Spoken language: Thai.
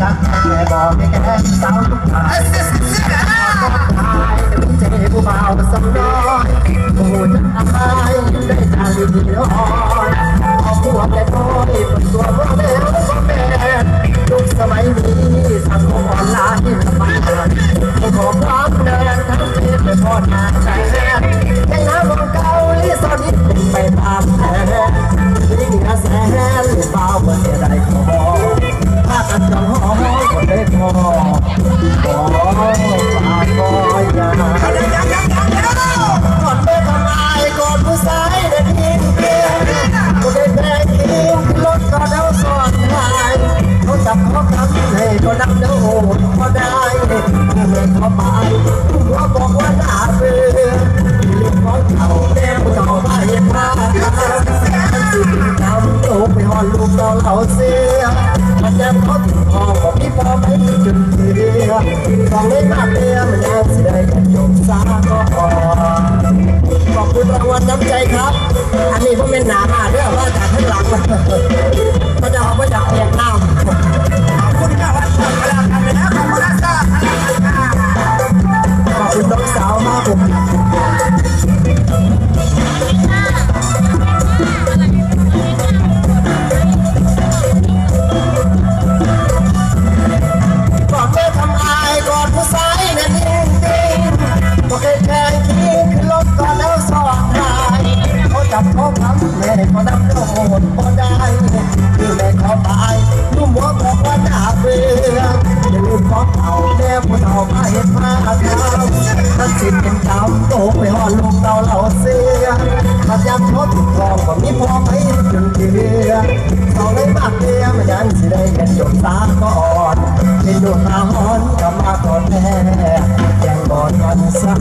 จั ทำให้ก็นับเดาโหดก็ได้ไม่เขาไปหัวบอกว่าหน้าเบื่องของเขาแนวต่อไปมามันสิทำตัวไปหอนลูกต่อเราเสียมันจะเขาถึงพอบอกพี่พอไม่จนเสียต้องเล่นมาเตี้ยมันยังสิได้กันจบซาก็พอขอบคุณรางวัลน้ำใจครับ อันนี้ผมเป็นหนามาเรื่องว่าจากข้างหลัง คุณน้องสาวมากผมก่อนไปทำอายก่อนผู้ชายนั่นเองจริงก็แค่แค่คิดขึ้นรถก่อนแล้วสอนทายเขาจับเขาทำแม่ก็นับโดนพอได้ สิ้นเป็นกรรมโตไปหอนลูกเต่าเหล่าเสียมาย้ำเขาถูกทองก็มีพอไปจนเกลือเขาเลยมากเตี้ยมันยังสิได้กันจบตาก่อนเป็นดวงตาหอนกลับมาก่อนแม่ยังบอดวันสา